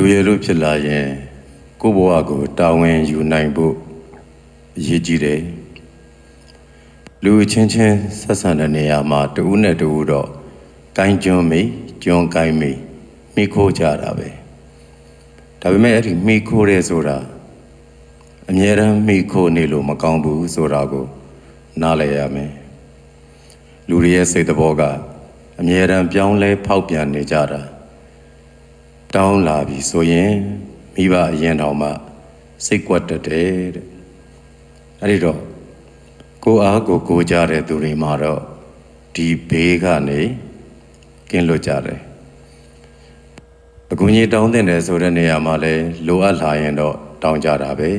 လူရည်လို့ဖြစ်လာရင်ကိုယ့်ဘဝကိုတာဝန်ယူနိုင်ဖို့အရေးကြီးတယ်လူချင်းချင်းဆက်ဆံတဲ့နေရာမှာတဦးနဲ့တဦးတော့ကိုင်းကျွန်းမိကျွန်းကိုင်းမိမိခိုးကြတာပဲဒါပေမဲ့အဲ့ဒီမိခိုးရဲဆိုတာအမြဲတမ်းမိခိုးနေလို့မကောင်းဘူးဆိုတာကိုနားလည်ရမယ်လူတွေရဲ့စိတ်သဘောကအမြဲတမ်းပြောင်းလဲဖောက်ပြန်နေကြတာ တောင်းလာပြီဆိုရင်မိဘအရင်တော်မှစိတ်ကွက်တတ်တယ်တဲ့အဲ့ဒီတော့ကိုအားကိုကိုကြတဲ့သူတွေမှာတော့ဒီဘေးကနေကင်းလွတ်ကြတယ်အကူကြီးတောင်းတဲ့တယ်ဆိုတဲ့နေရာမှာလဲလိုအပ်လာရင်တော့တောင်းကြတာပဲ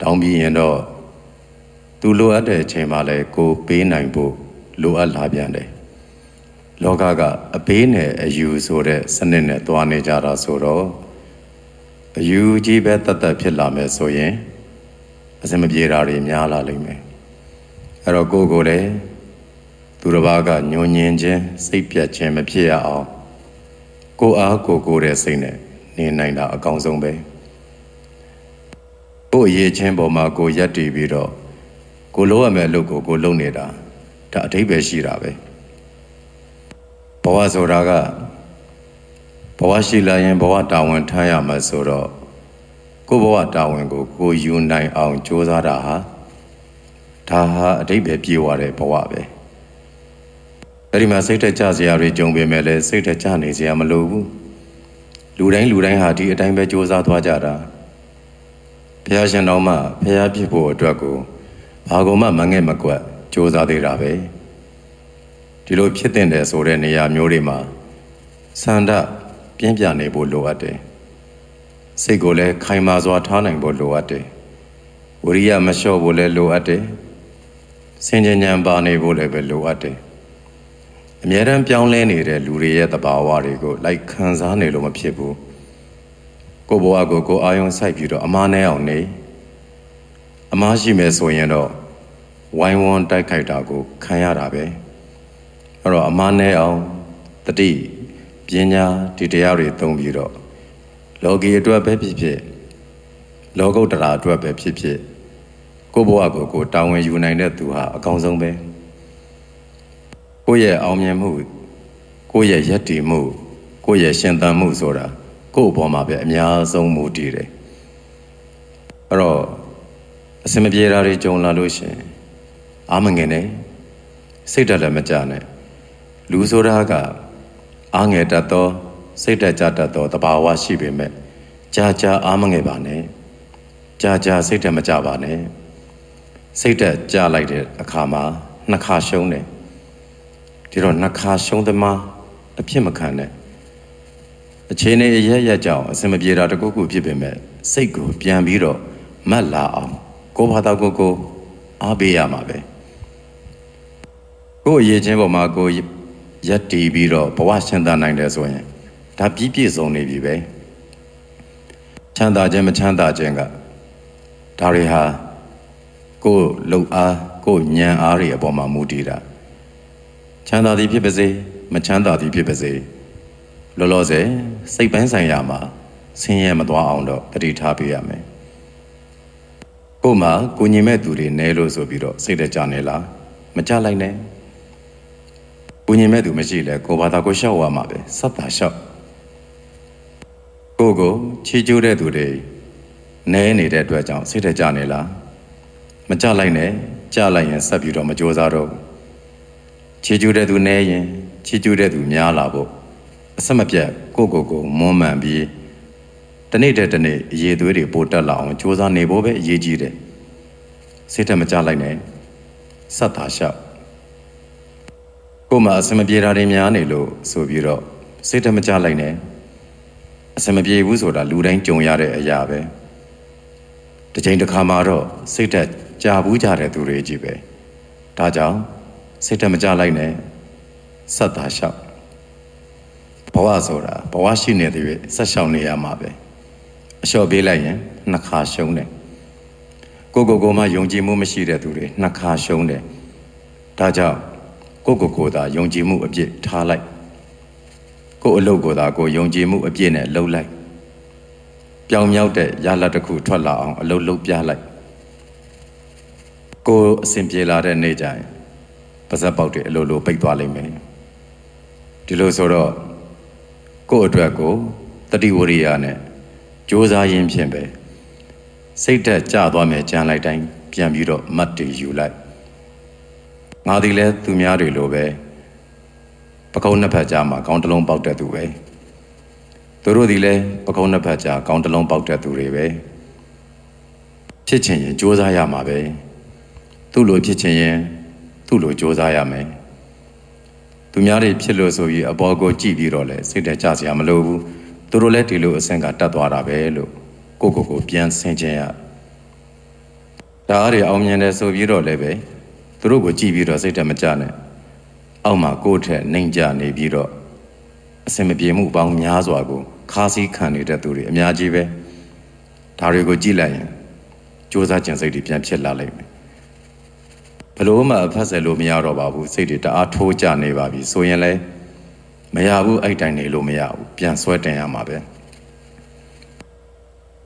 တောင်းပြီးရင်တော့သူလိုအပ်တဲ့အချိန်မှာလဲကိုပေးနိုင်ဖို့လိုအပ်လာပြန်တယ် လောကကအပေးနဲ့အယူဆိုတဲ့စနစ်နဲ့တွားနေကြတာဆိုတော့အယူကြီးပဲတတ်တတ်ဖြစ်လာမယ်ဆိုရင်အစမပြေတာတွေများလာလိမ့်မယ်အဲ့တော့ကိုယ်ကိုယ်လည်းသူတစ်ပါးကညှို့ညင်ခြင်းစိတ်ပြတ်ခြင်းမဖြစ်ရအောင်ကိုယ်အားကိုယ်ကိုယ်တဲ့စိတ်နဲ့နေနိုင်တာအကောင်းဆုံးပဲကိုယ်အရေးချင်းပေါ်မှာကိုယ်ရက်တည်ပြီးတော့ကိုလိုရမယ့်အလုပ်ကိုကိုလုပ်နေတာဒါအထိပ္ပယ်ရှိတာပဲဘ ဝဆိုတာကဘဝရှိလာရင်ဘဝတာဝန်ထမ်းရမှာဆိုတော့ကိုဘဝတာဝန်ကိုကိုယူနိုင်အောင်ကြိုးစားတာဟာဒါဟာအတိတ်ပဲပြေဝတဲ့ဘဝပဲအဲ့ဒီမှာစိတ်သက်ကြစရာတွေကြုံပေမဲ့လည်းစိတ်သက်ကြနေစရာမလိုဘူးလူတိုင်းလူတိုင်းဟာဒီအတိုင်းပဲကြိုးစားသွားကြတာဘုရားရှင်တော်မှဘုရားဖြစ်ဖို့အတွက်ကိုဘာကုန်မှမငဲ့မကွက်ကြိုးစားသေးတာပဲ ဒီလိုဖြစ်တဲ့တယ်ဆိုတဲ့နေရာမျိုးတွေမှာစန္ဒပြင်းပြနေဖို့လိုအပ်တယ်စိတ်ကိုလည်းခိုင်မာစွာထားနိုင်ဖို့လိုအပ်တယ်ဝိရိယမလျှော့ဖို့လည်းလိုအပ်တယ်စင်ကြဉဏ်ပါနေဖို့လည်းပဲလိုအပ်တယ်အမြဲတမ်းပြောင်းလဲနေတဲ့လူတွေရဲ့သဘာဝတွေကိုလိုက်ခံစားနေလို့မဖြစ်ဘူးကိုဘဝကိုကိုအာယုံစိုက်ပြီးတော့အမားနဲ့အောင်နေအမားရှိမယ်ဆိုရင်တော့ဝိုင်းဝန်းတိုက်ခိုက်တာကိုခံရတာပဲ အဲ့တော့အမားနဲ့အောင်တတိပညာဒီတရားတွေသုံးပြီးတော့လောကီအတွက်ပဲဖြစ်ဖြစ်လောကုတ္တရာအတွက်ပဲဖြစ်ဖြစ်ကိုဘဝကိုကိုတာဝန်ယူနိုင်တဲ့သူဟာအကောင်းဆုံးပဲကိုယ့်ရဲ့အောင်မြင်မှုကိုယ့်ရဲ့ယက်တီမှုကိုယ့်ရဲ့ရှင်သန်မှုဆိုတာကိုယ့်အပေါ်မှာပဲအများဆုံးမူတည်တယ်အဲ့တော့အစမပြေတာတွေကြုံလာလို့ရှင်အာမငင်နဲ့စိတ်တက်လည်းမကြနဲ့ လူဆိုတာကအားငယ်တတ်သောစိတ်တက်ကြတတ်သောတဘာဝရှိပေမဲ့ကြာကြာအားမငယ်ပါနဲ့ကြာကြာစိတ်တက်မကြပါနဲ့စိတ်တက်ကြလိုက်တဲ့အခါမှာနှစ်ခါရှုံးတယ်ဒီတော့နှစ်ခါရှုံးသမားအဖြစ်မခံနဲ့အခြေအနေအရရက်ကြောင့်အစင်မပြေတာတကုတ်ခုဖြစ်ပေမဲ့စိတ်ကိုပြန်ပြီးတော့မတ်လာအောင်ကိုဘာသာကိုကိုအားပေးရမှာပဲကိုအရေးချင်းပေါ်မှာကို ရက်တီးပြီးတော့ဘဝရှင်သန်နိုင်တယ်ဆိုရင်ဒါပြည့်ပြည့်စုံနေပြီပဲချမ်းသာခြင်းမချမ်းသာခြင်းကဒါတွေဟာကိုယ်လှုပ်အားကိုယ်ညံအားတွေအပေါ်မှာမူတည်တာချမ်းသာသည်ဖြစ်ပါစေမချမ်းသာသည်ဖြစ်ပါစေလောလောဆယ်စိတ်ပိုင်းဆိုင်ရာမှာဆင်းရဲမသွားအောင်တော့တတိထားပေးရမယ်ကို့မှာကိုညီမဲ့သူတွေနဲလို့ဆိုပြီးတော့စိတ်တကြနေလားမကြလိုက်နဲ့ ကိုညီမဲ့သူမရှိလဲကိုဘာသာကိုရှောက်ရမှာပဲစတ်တာရှောက်ကိုကိုချီကျိုးတဲ့သူတွေနဲနေတဲ့အတွက်ကြောင့်စိတ်တကြနေလားမကြလိုက်နဲ့ကြလိုက်ရင်ဆက်ပြီးတော့မကြိုးစားတော့ချီကျူးတဲ့သူနဲရင်ချီကျူးတဲ့သူများလာဖို့အဆက်မပြတ်ကိုကိုကိုမွမ်းမှန်ပြီးတနေ့တည်းတနေ့အရေးသွေးတွေပိုတက်လာအောင်ကြိုးစားနေဖို့ပဲအရေးကြီးတယ်စိတ်ထမကြလိုက်နဲ့ဆက်သာလျှောက် ကိုမှအစမပြေတာတွေများနေလို့ဆိုပြီးတော့စိတ်ထမကြလိုက်နဲ့အစမပြေဘူးဆိုတာလူတိုင်းကြုံရတဲ့အရာပဲတစ်ချိန်တစ်ခါမှတော့စိတ်သက်ကြာဘူးကြတဲ့သူတွေကြီးပဲဒါကြောင့်စိတ်သက်မကြလိုက်နဲ့ဆက်သာလျှောက်ဘဝဆိုတာဘဝရှိနေတဲ့၍ဆက်ရှောင်နေရမှာပဲအလျှော့ပေးလိုက်ရင်နှစ်ခါရှုံးတယ်ကိုကိုကိုမှယုံကြည်မှုမရှိတဲ့သူတွေနှစ်ခါရှုံးတယ်ဒါကြောင့် ကိုကိုကိုသာယုံကြည်မှုအပြည့်ထားလိုက်ကိုအလုပ်ကိုသာကိုယုံကြည်မှုအပြည့်နဲ့လှုပ်လိုက်ပြောင်မြောက်တဲ့ရလဒ်တစ်ခုထွက်လာအောင်အလုပ်လုပ်ပြလိုက်ကိုယ်အစဉ်ပြေလာတဲ့နေ့ကျရင်ပါဇက်ပေါက်တွေအလိုလိုပိတ်သွားလိမ့်မယ်ဒီလိုဆိုတော့ကိုယ့်အတွက်ကိုတတိဝရိယနဲ့ကြိုးစားရင်းဖြင့်ပဲစိတ်သက်ကြသွားမယ်ကြံလိုက်တိုင်းပြန်ပြီးတော့မတ်တည်ယူလိုက် ငါဒီလဲသူများတွေလိုပဲပကုံးနှစ်ဖက်ကြားမှာကောင်းတစ်လုံးပေါက်တဲ့သူပဲသူတို့ဒီလဲပကုံးနှစ်ဖက်ကြားကောင်းတစ်လုံးပေါက်တဲ့သူတွေပဲဖြစ်ချင်ရင်ကြိုးစားရမှာပဲသူ့လိုဖြစ်ချင်ရင်သူ့လိုကြိုးစားရမယ်သူများတွေဖြစ်လို့ဆိုပြီးအပေါ်ကိုကြည့်ပြီးတော့လဲစိတ်တကြစရာမလိုဘူးသူတို့လည်းဒီလိုအဆင့်ကတတ်သွားတာပဲလို့ကိုယ့်ကိုယ်ကိုပြန်ဆင်ခြင်ရဒါအားတွေအောင်မြင်တယ်ဆိုပြီးတော့လည်းပဲ သူတို့ကိုကြည့်ပြီးတော့စိတ်တမကြနဲ့အောက်မှာကိုယ့်ထက်နှိမ်ကြနေပြီးတော့အစင်မပြေမှုပေါင်းများစွာကိုခါးစည်းခံနေတဲ့သူတွေအများကြီးပဲဒါတွေကိုကြည့်လိုက်ရင်စူးစမ်းကြံစိတ်တွေပြန်ဖြစ်လာလိမ့်မယ်ဘလို့မှအဖက်ဆယ်လို့မရတော့ပါဘူးစိတ်တွေတအားထိုးကြနေပါပြီဆိုရင်လည်းမရဘူးအဲ့တိုင်နေလို့မရဘူးပြန်ဆွဲတင်ရမှာပဲ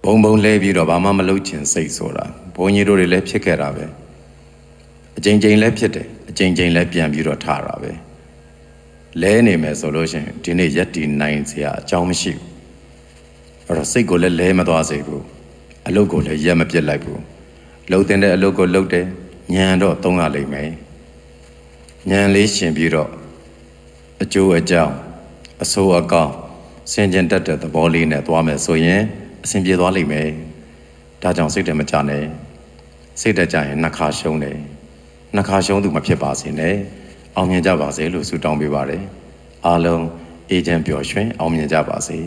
ဘုံဘုံလဲပြီးတော့ဘာမှမလုပ်ချင်စိတ်ဆိုတာဘုန်းကြီးတို့တွေလည်းဖြစ်ခဲ့တာပဲ အချိန်ချင်းလည်းဖြစ်တယ်အချိန်ချင်းလည်းပြန်ပြီးတော့ထားတာပဲလဲနေမယ်ဆိုလို့ရှိရင်ဒီနေ့ရက်တီနိုင်စရာအကြောင်းမရှိဘူးအဲ့တော့စိတ်ကိုလည်းလဲမသွားစေဘူးအလုပ်ကိုလည်းရက်မပြစ်လိုက်ဘူးလှုပ်တင်တဲ့အလုပ်ကိုလှုပ်တယ်ညံတော့သုံးရလိမ့်မယ်ညံလေးရှင်ပြီးတော့အကျိုးအကြောင်းအဆိုးအကောင်းဆင်ခြင်တတ်တဲ့သဘောလေးနဲ့သွားမယ်ဆိုရင်အဆင်ပြေသွားလိမ့်မယ်ဒါကြောင့်စိတ်တမကြနဲ့စိတ်တကြရင်နှခါရှုံးတယ် နှခါရှုံးသူမဖြစ်ပါစေနဲ့အောင်မြင်ကြပါစေလို့ဆုတောင်းပေးပါတယ်အားလုံးအေဂျင့်ပျော်ရွှင်အောင်မြင်ကြပါစေ